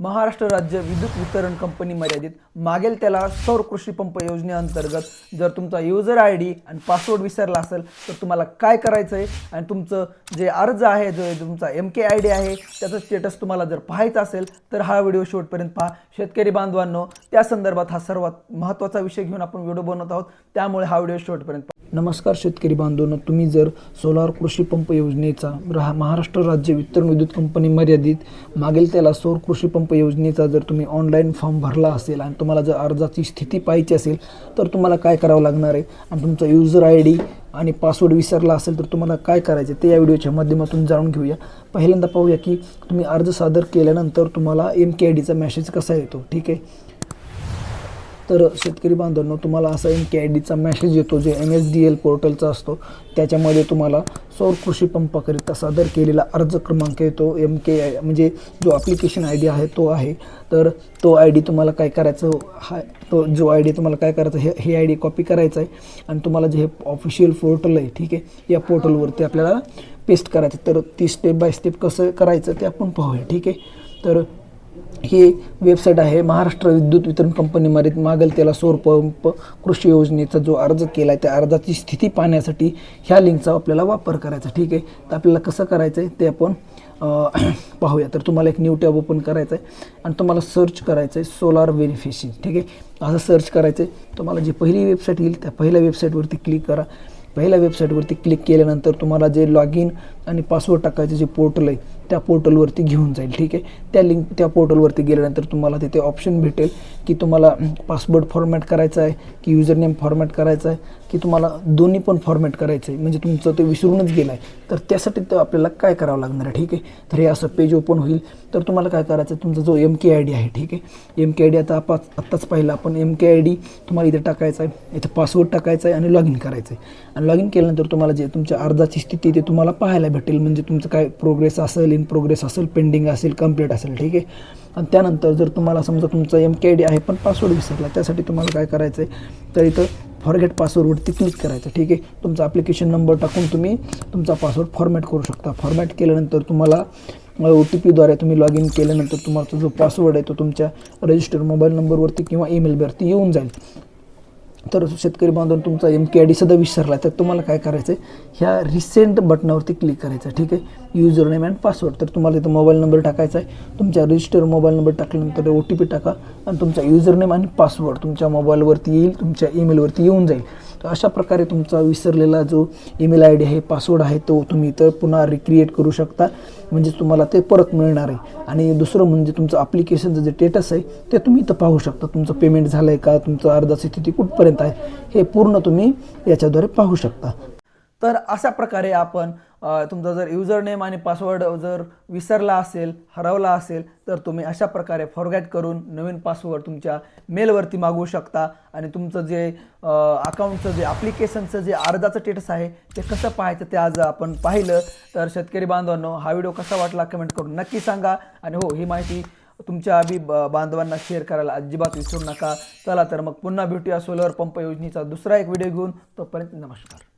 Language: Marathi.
महाराष्ट्र राज्य विद्युत वितरण कंपनी मर्यादित मागेल त्याला सौर कृषी पंप योजनेअंतर्गत जर तुमचा युजर आय डी आणि पासवर्ड विसरला असेल तर तुम्हाला काय करायचं आहे आणि तुमचं जे अर्ज आहे जो तुमचा एम के आय डी आहे त्याचं स्टेटस तुम्हाला जर पाहायचं असेल तर हा व्हिडिओ शेवटपर्यंत पहा. शेतकरी बांधवांनो त्या संदर्भात हा सर्वात महत्त्वाचा विषय घेऊन आपण व्हिडिओ बनवत आहोत. त्यामुळे हा व्हिडिओ शेवटपर्यंत पहा. नमस्कार शेतकरी बांधवांनो तुम्ही जर सोलार कृषी पंप योजनेचा राहा महाराष्ट्र राज्य वितरण विद्युत कंपनी मर्यादित मागेल त्याला सौर कृषी पंप योजनेचा जर तुम्ही ऑनलाईन फॉर्म भरला असेल आणि तुम्हाला जर अर्जाची स्थिती पाहायची असेल तर तुम्हाला काय करावं लागणार आहे? आणि तुमचा युजर आय डी आणि पासवर्ड विसरला असेल तर तुम्हाला काय करायचं ते या व्हिडिओच्या माध्यमातून जाणून घेऊया. पहिल्यांदा पाहूया की तुम्ही अर्ज सादर केल्यानंतर तुम्हाला एम के आय डीचा मेसेज कसा येतो? ठीक आहे? तर शेतकरी बांधवांनो तुम्हाला असा एम के आय डीचा मेसेज येतो जे एम एस डी एल पोर्टलचा असतो त्याच्यामध्ये तुम्हाला सौर कृषी पंपाकरिता सादर केलेला अर्ज क्रमांक येतो एम के आय म्हणजे जो ॲप्लिकेशन आय डी आहे तो आहे. तर तो आय डी तुम्हाला काय करायचं हा तो जो आय डी तुम्हाला काय करायचं हे हे आय डी कॉपी करायचं आहे आणि तुम्हाला जे हे ऑफिशियल पोर्टल आहे ठीक आहे या पोर्टलवरती आपल्याला पेस्ट करायचं तर ती स्टेप बाय स्टेप कसं करायचं ते आपण पाहूया ठीक आहे. तर ही वेबसाईट आहे. महाराष्ट्र विद्युत वितरण कंपनीमध्ये मागेल त्याला सौर पंप कृषी योजनेचा जो अर्ज केला आहे त्या अर्जाची स्थिती पाहण्यासाठी ह्या लिंकचा आपल्याला वापर करायचा. ठीक आहे? तर आपल्याला कसं करायचं आहे ते आपण पाहूया. तर तुम्हाला एक न्यू टॅब ओपन करायचं आहे आणि तुम्हाला सर्च करायचं आहे सोलार व्हेरिफिकेशन ठीक आहे? असं सर्च करायचं आहे तुम्हाला जी पहिली वेबसाईट येईल त्या पहिल्या वेबसाईटवरती क्लिक करा. पहिल्या वेबसाईटवरती क्लिक केल्यानंतर तुम्हाला जे लॉग इन आणि पासवर्ड टाकायचे जे पोर्टल आहे त्या पोर्टलवरती घेऊन जाईल ठीक आहे? त्या लिंक त्या पोर्टलवरती गेल्यानंतर तुम्हाला तिथे ऑप्शन भेटेल की तुम्हाला पासवर्ड फॉर्मॅट करायचा आहे की युजर नेम फॉर्मॅट करायचा आहे की तुम्हाला दोन्ही पण फॉर्मॅट करायचं आहे. म्हणजे तुमचं ते विसरूनच गेलं आहे तर त्यासाठी तर आपल्याला काय करावं लागणार आहे ठीक आहे? तर हे असं पेज ओपन होईल. तर तुम्हाला काय करायचं आहे तुमचा जो एम के आय डी आहे ठीक आहे? एम के आय डी आता आपण आत्ताच पाहिला आपण. एम के आय डी तुम्हाला इथे टाकायचा आहे. इथे पासवर्ड टाकायचा आहे आणि लॉग इन करायचं आहे. आणि लॉग इन केल्यानंतर तुम्हाला जे तुमच्या अर्जाची स्थिती ते तुम्हाला पाहायला भेटेल. म्हणजे तुमचं काय प्रोग्रेस असेल इन प्रोग्रेस असेल पेंडिंग असेल कंप्लीट असेल ठीक आहे? आणि त्यानंतर जर तुम्हाला समजा तुमचा एम के आय डी आहे पण पासवर्ड विसरला त्यासाठी तुम्हाला काय करायचं आहे तर इथं फॉरगेट पासवर्डवरती क्लिक करायचं ठीक आहे? तुमचा ॲप्लिकेशन नंबर टाकून तुम्ही तुमचा पासवर्ड फॉर्मॅट करू शकता. फॉर्मॅट केल्यानंतर तुम्हाला ओ टी पीद्वारे तुम्ही लॉग इन केल्यानंतर तुम्हाला जो पासवर्ड आहे तो तुमच्या रजिस्टर मोबाईल नंबरवरती किंवा ईमेलवरती येऊन जाईल. तर शेतकरी बांधून तुमचा एम के आय डी सुद्धा विसरला तर तुम्हाला काय करायचं आहे ह्या रिसेंट बटनावरती क्लिक करायचं आहे ठीक आहे? युजर नेम अँड पासवर्ड तर तुम्हाला इथं मोबाईल नंबर टाकायचा आहे तुमच्या रजिस्टर मोबाईल नंबर टाकल्यानंतर ओ टी पी टाका आणि तुमचा युजर नेम आणि पासवर्ड तुमच्या मोबाईलवरती येईल तुमच्या ईमेलवरती येऊन जाईल. तर अशा प्रकारे तुमचा विसरलेला जो ईमेल आय डी आहे पासवर्ड आहे तो तुम्ही इथं पुन्हा रिक्रिएट करू शकता. म्हणजे तुम्हाला ते परत मिळणार आहे. आणि दुसरं म्हणजे तुमचं ॲप्लिकेशनचं जे स्टेटस आहे ते तुम्ही इथं पाहू शकता. तुमचं पेमेंट झालं आहे का? तुमचं अर्जाची स्थिती कुठपर्यंत आहे? हे पूर्ण तुम्ही याच्याद्वारे पाहू शकता. तर अशा प्रकारे आपण तुमचा जर युजर नेम आणि पासवर्ड जर विसरला असेल हरवला असेल तर तुम्ही अशा प्रकारे फॉरगॅट करून नवीन पासवर्ड तुमच्या मेलवरती मागवू शकता. आणि तुमचं जे अकाउंटचं जे ॲप्लिकेशनचं जे अर्जाचं स्टेटस आहे ते कसं पाहायचं ते आज आपण पाहिलं. तर शेतकरी बांधवांनो हा व्हिडिओ कसा वाटला कमेंट करून नक्की सांगा. आणि हो ही माहिती तुमच्या आधी ब- बांधवांना शेअर करायला अजिबात विसरू नका. चला तर मग पुन्हा भेटूया सोलर पंप योजनेचा दुसरा एक व्हिडिओ घेऊन. तोपर्यंत नमस्कार.